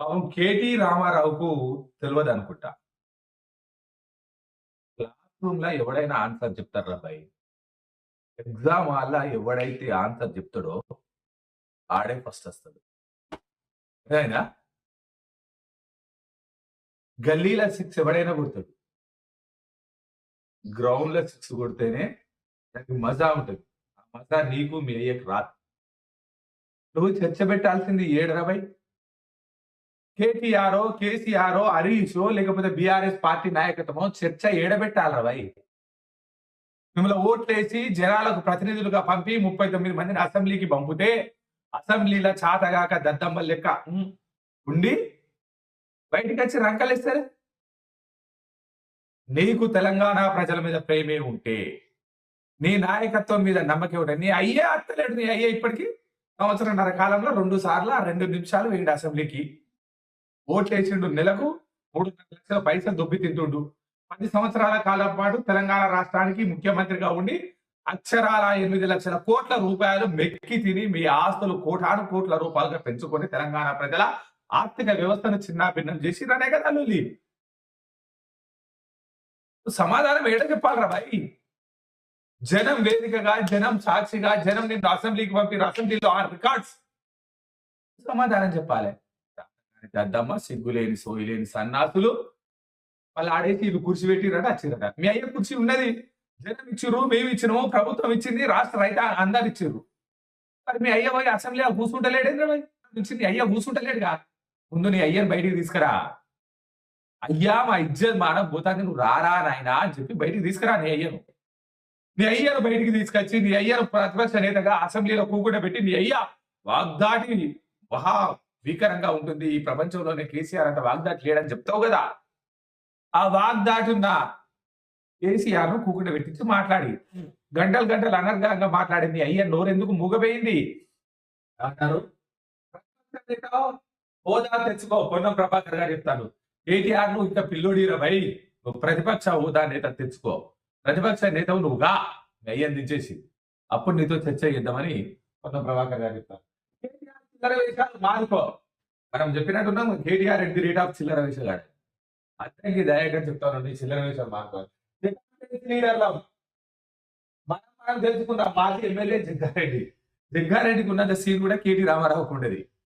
పాపం కేటీ రామారావుకు తెలియదు అనుకుంటా క్లాస్ రూమ్లో ఎవడైనా ఆన్సర్ చెప్తారు అబ్బాయి ఎగ్జామ్ వాళ్ళ ఎవడైతే ఆన్సర్ చెప్తాడో ఆడే ఫస్ట్ వస్తాడు. అయినా గల్లీలో సిక్స్ ఎవడైనా కొడతాడు. గ్రౌండ్లో సిక్స్ కొడితేనే దానికి మజా ఉంటుంది. ఆ మజా నీకు మీ అయ్యకు రాదు. నువ్వు చర్చ పెట్టాల్సింది ఏడరవై కేటీఆర్ కేసీఆర్ హరీష్ లేకపోతే బీఆర్ఎస్ పార్టీ నాయకత్వమో చర్చ ఏడబెట్టాలరా భయ్? మిమ్మల్ని ఓట్లేసి జనాలకు ప్రతినిధులుగా పంపి ముప్పై తొమ్మిది మందిని అసెంబ్లీకి పంపితే అసెంబ్లీలో చాతగాక దద్దమ్మల లెక్క. ఉమ్, ఉండి బయటకు వచ్చి రంకలేస్తారు? నీకు తెలంగాణ ప్రజల మీద ప్రేమే ఉంటే నీ నాయకత్వం మీద నమ్మకం ఉంటే నీ అయ్యే అత్తలేడు నీ అయ్యే ఇప్పటికి సంవత్సరంన్నర కాలంలో రెండు సార్లు ఆ రెండు నిమిషాలు వేయండి అసెంబ్లీకి ఓట్లేసిండు నెలకు మూడు లక్షల పైసలు దొబ్బి తింటుండు. పది సంవత్సరాల కాలం పాటు తెలంగాణ రాష్ట్రానికి ముఖ్యమంత్రిగా ఉండి అక్షరాల ఎనిమిది లక్షల కోట్ల రూపాయలు మెక్కి తిని మీ ఆస్తులు కోటాను కోట్ల రూపాయలుగా పెంచుకొని తెలంగాణ ప్రజల ఆర్థిక వ్యవస్థను చిన్నాభిన్నం చేసిరనే కదా లొల్లి. సమాధానం ఏడ చెప్పాలరా భాయ్ జనం వేదికగా జనం సాక్షిగా జనం నిన్ను అసెంబ్లీకి పంపిన అసెంబ్లీలో ఆ రికార్డ్స్. సమాధానం చెప్పాలి. దద్దమ్మ సిగ్గులేని సోయిలేని సన్నాసులు. వాళ్ళు ఆడేసి వీళ్ళు కుర్చీ పెట్టిరట వచ్చిరట మీ అయ్య కుర్చీ ఉన్నది. జనం ఇచ్చిర్రు మేము ఇచ్చినాము ప్రభుత్వం ఇచ్చింది రాష్ట్ర రైత అందరు ఇచ్చిర్రు. మరి మీ అయ్య పోయి అసెంబ్లీలో కూర్చుంటలేడేంద్ర భయ్ ఇచ్చింది అయ్య కూర్చుంటలేడుగా. ముందు నీ అయ్యని బయటికి తీసుకురా. అయ్యా మా ఇజ్జత్ మాన పోతాకి నువ్వు రారా నాయనా అని చెప్పి బయటికి తీసుకురా నీ అయ్యను. నీ అయ్యను బయటికి తీసుకొచ్చి నీ అయ్యను ప్రతిపక్ష నేతగా అసెంబ్లీలో కూకుండా పెట్టి నీ అయ్య వాగ్దాటి మహా భీకరంగా ఉంటుంది. ఈ ప్రపంచంలోనే కేసీఆర్ అంత వాగ్దాటి లేడని చెప్తావు కదా. ఆ వాగ్దాటి ఉన్న కేసీఆర్ను కూకుండా పెట్టించి మాట్లాడి గంటలు గంటలు అనర్గంగా మాట్లాడింది. అయ్య నోరెందుకు మూగపోయింది అంటారు హోదా తెచ్చుకో. పొన్నం ప్రభాకర్ గారు చెప్తాను కేటీఆర్ నువ్వు ఇంకా పిల్లోడిరా భయ్. నువ్వు ప్రతిపక్ష హోదా నేత తెచ్చుకో. ప్రతిపక్ష నేతవు నువ్వుగా. అయ్యని దించేసి. అప్పుడు నీతో చర్చ చేద్దామని పొన్నం ప్రభాకర్ గారు కేటీఆర్ చిల్లర వేషాలు మానుకో. మనం చెప్పినట్టున్నాం KTR at the rate of చిల్లర వేషగాడు అతనికి దయగా చెప్తాను నీ చిల్లర వేషాలు మానుకో. లీడర్లో మనం మనం తెలుసుకుందాం మాజీ ఎమ్మెల్యే జగ్గారెడ్డి. జగ్గారెడ్డికి ఉన్నంత సీన్ కూడా కేటీ రామారావుకు ఉండేది.